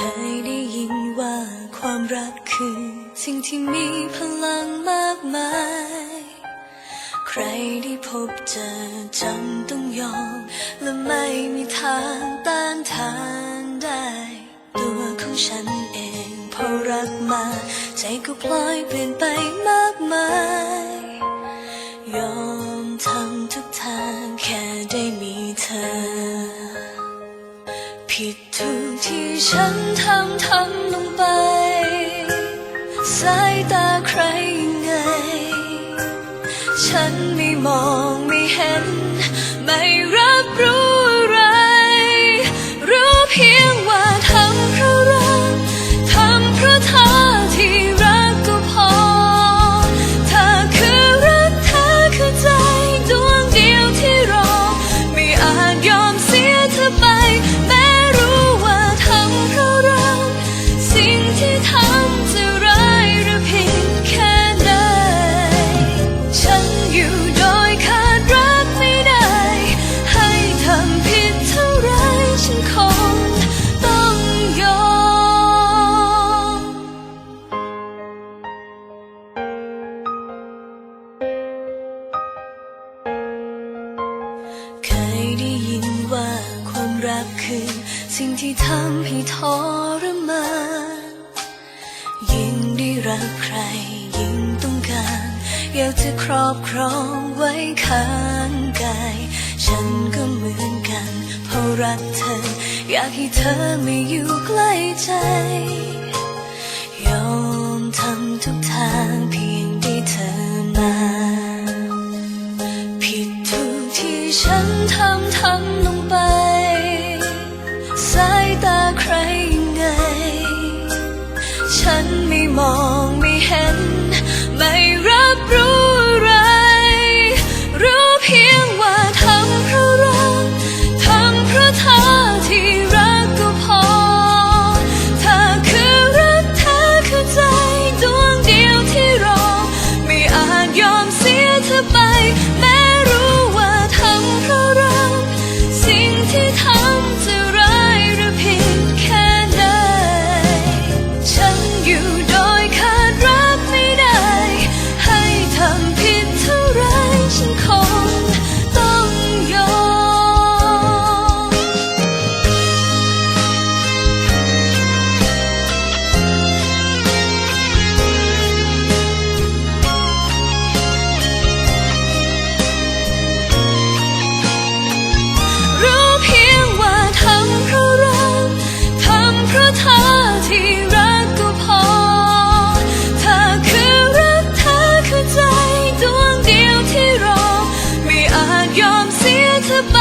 คยได้ยินว่าความรักคือสิ่งที่มีพลังมากมาย ใครได้พบเจอจำต้องยอม และไม่มีทางต้านทานได้ ตัวของฉันเองพอรักมา ใจก็พลอยเปลี่ยนไปมากมาย ยอมทำทุกทางแค่ได้มีเธอ ผิดทุกที่ฉัน สายตาใครยังไง ฉันไม่มองไม่เห็นไม่รัก ที่ทำให้ทรมานยิ่งได้รักใคร ยิ่งต้องการ อยากจะครอบครองไว้ข้างกาย ฉันก็เหมือนกันเพราะรักเธอ อยากให้เธอไม่อยู่ใกล้ใจ ยอมทำทุกทางเพียงได้เธอมา ผิดทุกที่ฉันทำทำลง 很迷茫。 ยอมเสียเธอไป